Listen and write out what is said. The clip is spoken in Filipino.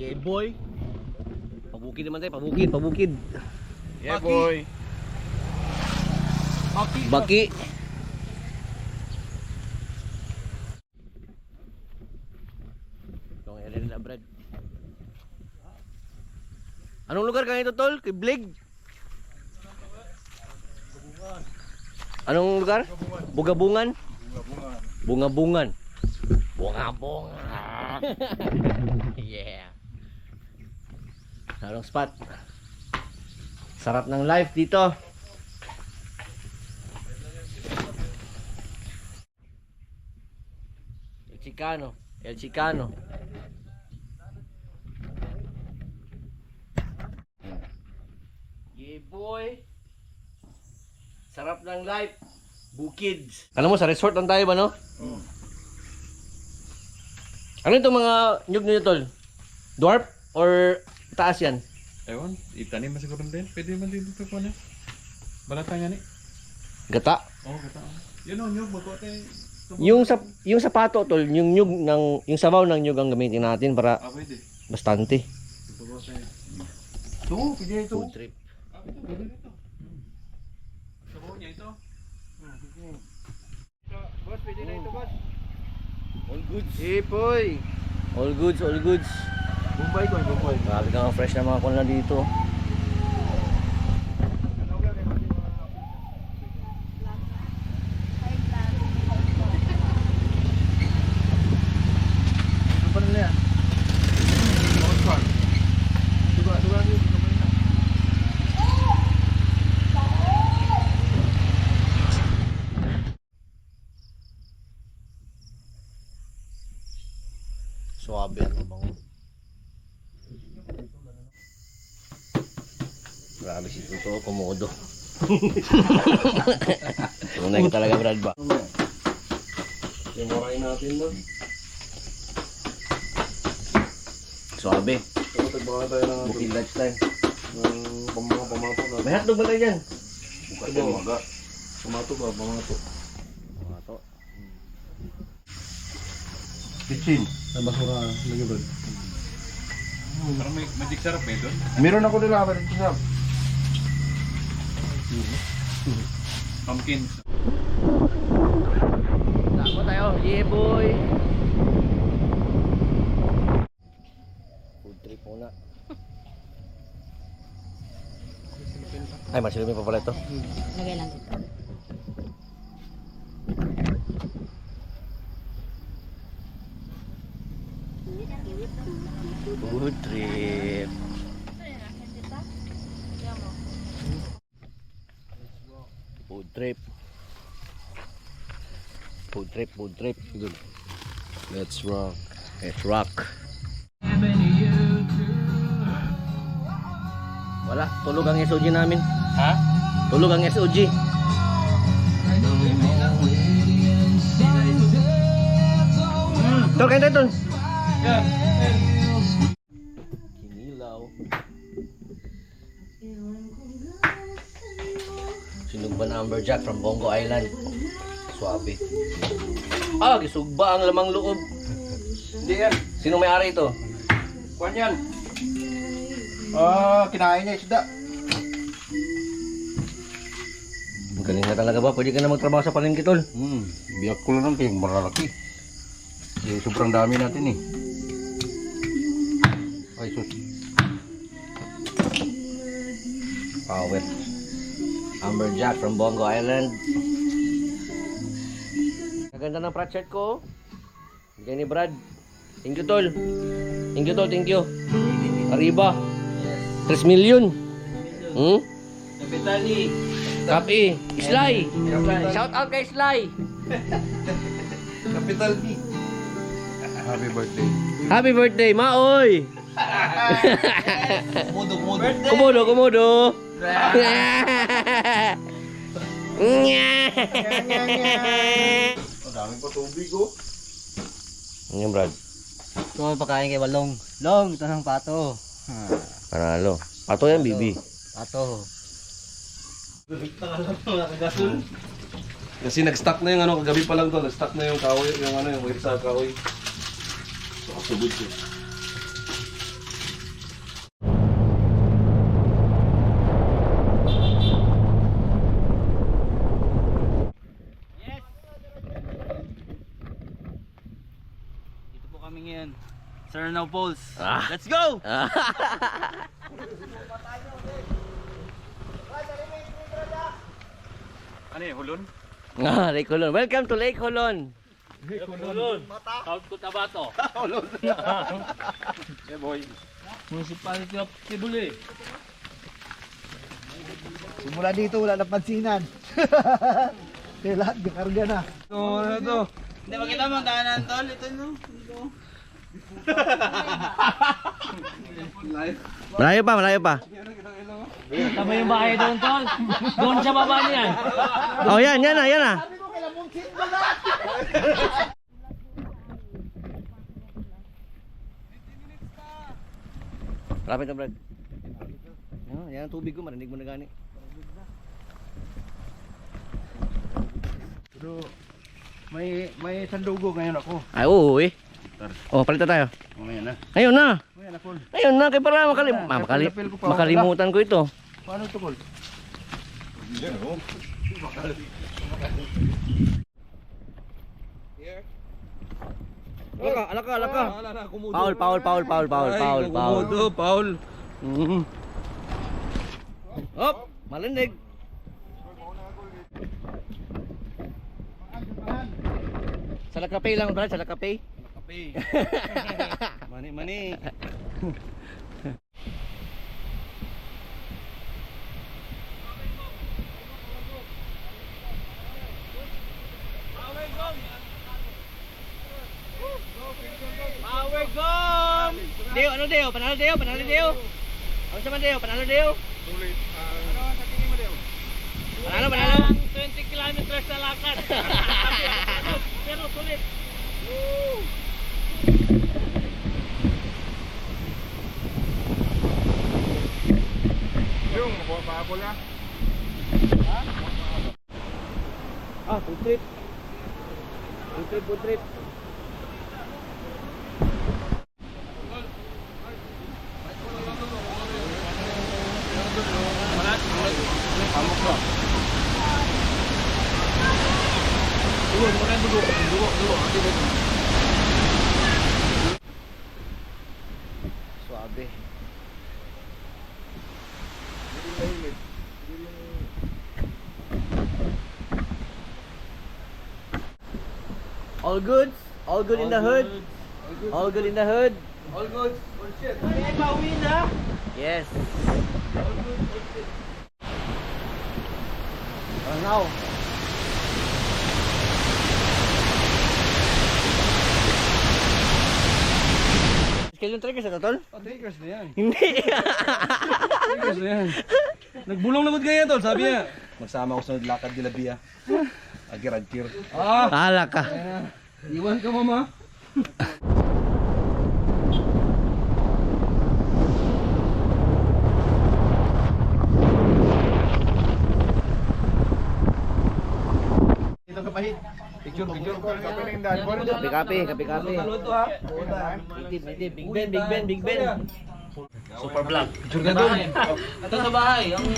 Yeah, boy. Pabukid naman tayo, pabukid, pabukid. Yeah, boy. Baki. Itong area nila, Brad. Anong lugar ka ito, Tol? Kiblig? Anong lugar? Bugabungan? Bungabungan. Bunga-bunga. yeah. Sarong spot. Sarap ng life dito. El Chicano. El Chicano. Yeah, boy. Sarap ng life. Bukids. Alam mo, sa resort lang tayo ba, no? Ano itong mga nyug nyo tol? Dwarf? Or taas yan? Ewan, itanim man siguro din. Pwede man dito ko na. Balata nga ni. Gata? Oo, oh, kata. Yun o, nyug. Magkote. Yung sa yung sapato tol, yung nyug ng yung sabaw ng nyug ang gamitin natin para Ah, pwede. bastante. Ito, pwede ito. Food trip. Ah, ito, pwede ito. Sabaw niya ito. Boss, pwede na ito, boss. All goods. Eh, boy. All goods, all goods. Bombay ko, bombay. Grabe ka mga fresh na mga kunla dito. Ano pa nila Grabe si Tuto, komodo. Tunay ka talaga Brad ba? Simuray natin. Suwabe. Ito, tagbakan tayo ng Bukid lifestyle. ng pammga pamato na. May hotdog ba tayo dyan? Bukas yung maga. Pamato ba? Pamato. Mga to. Kitchen. Sa basura, lagi bro. Parang may magic sarap eh doon. Meron ako nila ako dito sa Pumpkin. Sako tayo. Yeah boy. Food trip muna. Ay, masilumin pa pala ito. Lagay lang dito. Trip. Food trip, food trip. Good. Let's rock. Let's rock. Wala, tulog ang SOG namin. Ha? Tulog ang SOG. Tol, kain tayo, Tol. Sinugba na amberjack from Bongo Island. Suabe. Ah, gisugba ang lamang loob. Hindi yan. Sino may-ari ito? Kuan yan. Ah, kinain niya isda. Ang galing na talaga ba? Pwede ka na magtrabaho sa palengke, Tol. Hmm, biyak ko lang kayong maralaki. Eh, sobrang dami natin eh. Ay, sus. Power. Amberjack from Bongo Island. Maganda ng project ko. Bigyan ni Brad. Thank you, Tol. Thank you, Tol. Thank you. Arriba. 3 million. Hmm? Kapitali. Kapi. Sly. Shout out kay Sly. Capital B. Happy birthday. Happy birthday, Maoy. Kumodo, kumodo. Komodo, komodo. Ang daming pa tubig oh. Ano Brad? Ito pagkain kay Walong. Long, ito ng pato. Panalo. Pato yan, bibi. Pato. Kasi nag-stock na yung ano, kagabi pa lang to, nag-stock na yung kahoy, yung ano, yung wait sa kahoy. So, kasubod siya. Arnaw Poles. Ah. Let's go! Ano eh, hulun? Ah, Lake Holon. Welcome to Lake Holon. Hulun. South Cotabato. Hulun. Eh boy. Municipality of Tibuli. Simula dito, wala na pansinan. Kaya lahat, bikarga na. Ito, ano to? Hindi, makita mo ang daanan, tol. Ito, no? Malayo pa, malayo pa. Tama yung bahay doon, tol. Doon sa baba niyan. Oh, yan, yan na, yan na. Rapid na, Brad. Yan, yan ang tubig ko, marinig mo na gani. Pero may may sandugo ngayon ako. Ay, oo eh. Oh, palitan tayo. Mamaya na. Ayun na. Mamaya na, Paul. Ayun na, kaya para makalim Wala, ah, makali ko pa, makalimutan ko ito. Paano ito, Paul? Yan, oh. Alaka, alaka, alaka. Paul, Paul, Paul, Paul, Paul, Paul, Paul. Paul. Mhm. Hop, malindig. Sa lakapay lang, Brad, sa lakapay. Kape. mani, mani. Power gong! Deo, ano Deo? Panalo Deo, panalo Deo. Ano sa man Deo? Panalo Deo. Panalo, panalo. 20 kilometers na lakad. Pero sulit. Yung, pahabol na. Ah, food trip. Food trip, food trip. Suabe. All good? All good in the hood? All good in the hood? All good. All shit. Yes. Oh, now. Skill yung triggers na tol? Oh, takers na yan. Hindi. Takers na yan. Nagbulong naman ganyan tol, sabi niya. Magsama ako sa lakad nila Bia. Agir-agir. Ah! Hala ka. Iwan ka mama. Ito kapahit. Picture, picture. Kape na yung daan. Kapi kapi, kapi kapi. Ito ha. Itim, itim. Big Ben, Big Ben, Big Ben. Super vlog. Picture ka doon. Ito sa bahay. Ang